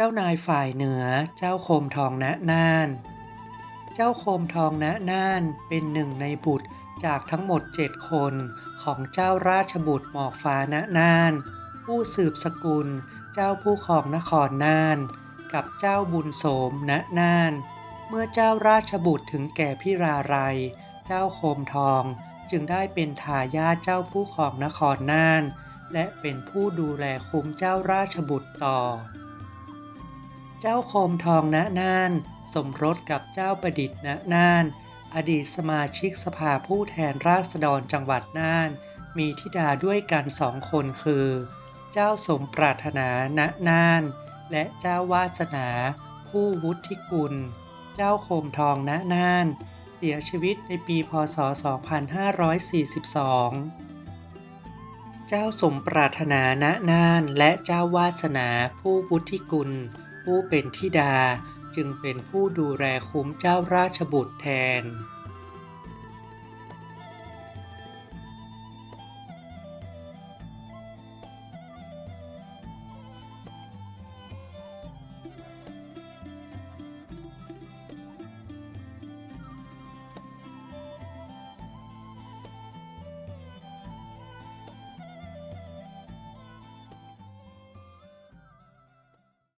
เจ้านายฝ่ายเหนือเจ้าโคมทองณน่าน เจ้าโคมทองณน่านเป็นหนึ่งในบุตรจากทั้งหมดเจ็ดคนของเจ้าราชบุตรหมอกฟ้าณน่าน ผู้สืบสกุล เจ้าผู้ครองนครน่าน กับเจ้าบุญโสมณน่าน เมื่อเจ้าราชบุตรถึงแก่พิราไรยเจ้าโคมทองจึงได้เป็นทายาทเจ้าผู้ครองนครน่าน และเป็นผู้ดูแลคุ้มเจ้าราชบุตรต่อ เจ้าโคมทองณน่าน สมรสกับเจ้าประดิษฐ์ณน่าน อดีตสมาชิกสภาผู้แทนราษฎรจังหวัดน่าน มีธิดาด้วยกันสองคนคือ เจ้าสมปรารถนาณน่าน และเจ้าวาสนา ผู้วุฒิกุล เจ้าโคมทองณน่าน เสียชีวิตในปีพศ 2542เจ้าสมปรารถนาณน่านและเจ้าวาสนาผู้วุฒิกุล ผู้เป็นธิดาจึงเป็นผู้ดูแลคุ้มเจ้าราชบุตรแทน